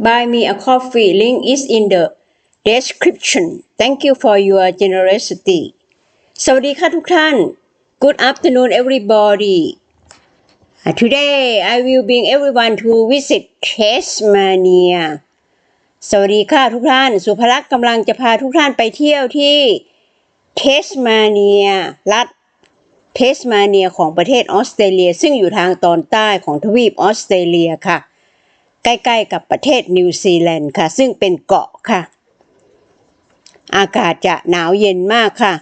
Buy me a coffee. Link is in the description. Thank you for your generosity. สวัสดีค่ะทุกท่าน Good afternoon, everybody. Today, I will bring everyone to visit Tasmania. สวัสดีค่ะทุกท่าน สุภลักษณ์กำลังจะพาทุกท่านไปเที่ยวที่เทสมาเนียรัฐเทสมาเนียของประเทศออสเตรเลีย ซึ่งอยู่ทางตอนใต้ของทวีปออสเตรเลียค่ะ ใกล้ๆกับประเทศนิวซีแลนด์ค่ะ ซึ่งเป็นเกาะค่ะ อากาศจะหนาวเย็นมากค่ะ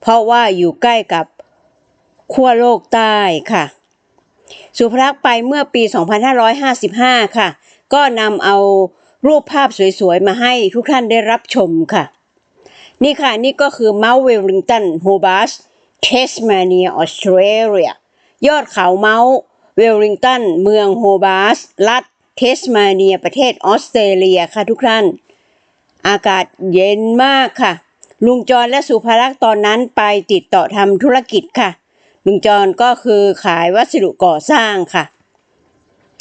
เพราะว่าอยู่ใกล้กับขั้วโลกใต้ค่ะ สุภลักษ์ไปเมื่อปี 2555 ค่ะ ก็นำเอารูปภาพสวยๆ มาให้ทุกท่านได้รับชมค่ะ นี่ค่ะ นี่ก็คือเมาส์เวลลิงตันโฮบาสเทสมาเนียออสเตรเลียยอดเขาเมาส์เวลลิงตัน เมืองโฮบาสรัฐ เทสมาเนียประเทศออสเตรเลียค่ะทุกท่าน อากาศเย็นมากค่ะ ลุงจรและสุภารักษ์ตอนนั้นไปติดต่อทำธุรกิจค่ะ ลุงจรก็คือขายวัสดุก่อสร้างค่ะ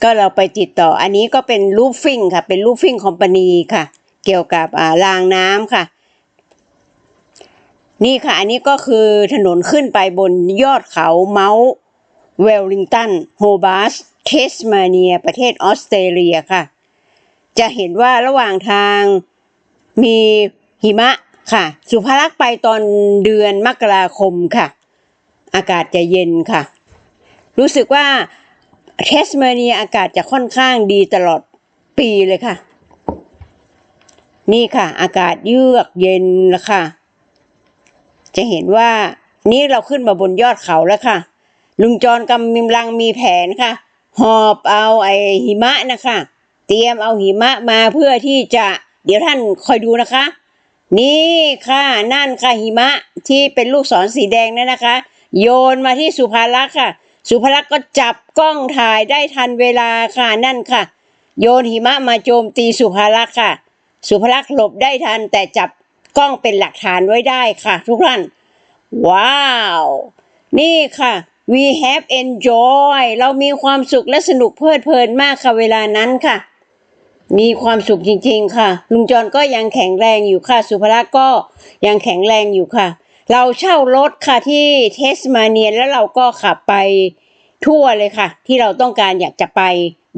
ก็เราไปติดต่ออันนี้ก็เป็นรูฟฟิ้งค่ะ เป็นรูฟฟิ้งคอมพานีค่ะ เกี่ยวกับอ่ารางน้ำค่ะนี่ค่ะ อันนี้ก็คือถนนขึ้นไปบนยอดเขาเมาส์เวลลิงตันโฮบาส เทสมาเนีย ประเทศออสเตรเลียค่ะ จะเห็นว่าระหว่างทางมีหิมะค่ะ สุภารักษ์ไปตอนเดือนมกราคมค่ะ อากาศจะเย็นค่ะ รู้สึกว่าเทสมาเนียอากาศจะค่อนข้างดีตลอดปีเลยค่ะ นี่ค่ะ อากาศเยือกเย็นแล้วค่ะ จะเห็นว่านี่เราขึ้นมาบนยอดเขาแล้วค่ะ ลุงจรกำลังมีแผนค่ะ หอบเอาไอหิมะนะคะ เตรียมเอาหิมะมาเพื่อที่จะ เดี๋ยวท่านคอยดูนะคะ นี่ค่ะนั่นค่ะหิมะที่เป็นลูกศรสีแดงนั่นนะคะ โยนมาที่สุภารักษ์ค่ะ สุภารักษ์ก็จับกล้องถ่ายได้ทันเวลาค่ะนั่นค่ะ โยนหิมะมาโจมตีสุภารักษ์ค่ะ สุภารักษ์หลบได้ทันแต่จับกล้องเป็นหลักฐานไว้ได้ค่ะ ทุกท่าน ว้าว นี่ค่ะ we have enjoy เรามีความสุขและสนุกเพลิดเพลินมากค่ะเวลานั้นค่ะ มีความสุขจริงๆค่ะ ลุงจรก็ยังแข็งแรงอยู่ค่ะ สุภลักษ์ก็ยังแข็งแรงอยู่ค่ะ เราเช่ารถค่ะที่เทสมาเนียแล้วเราก็ขับไปทั่วเลยค่ะ ที่เราต้องการอยากจะไป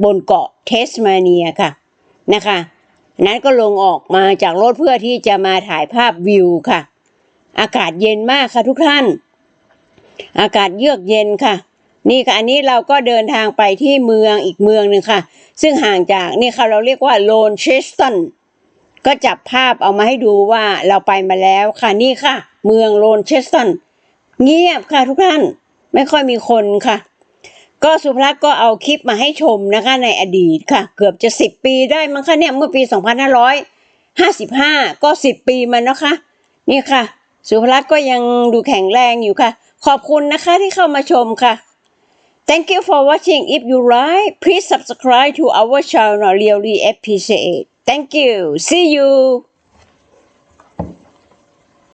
บนเกาะเทสมาเนียค่ะนะคะ นั้นก็ลงออกมาจากรถเพื่อที่จะมาถ่ายภาพวิวค่ะ อากาศเย็นมากค่ะทุกท่าน อากาศเยือกเย็นค่ะ นี่ค่ะอันนี้เราก็เดินทางไปที่เมืองอีกเมืองหนึ่งค่ะ ซึ่งห่างจากนี่ค่ะเราเรียกว่าโลนเชสตันก็จับภาพเอามาให้ดูว่าเราไปมาแล้วค่ะนี่ค่ะ เมืองโลนเชสตันเงียบค่ะทุกท่านไม่ค่อยมีคนค่ะ ก็สุภลักษ์ก็เอาคลิปมาให้ชมนะคะในอดีตค่ะ เกือบจะสิบปีได้มั้งคะเนี่ยเมื่อปีสองพันห้าร้อยห้าสิบห้าก็สิบปีมันนะคะ นี่ค่ะ สุภลักษ์ก็ยังดูแข็งแรงอยู่ค่ะ ขอบคุณนะคะที่เข้ามาชมค่ะ Thank you for watching. If you like, please subscribe to our channel. Really appreciate. Thank you. See you.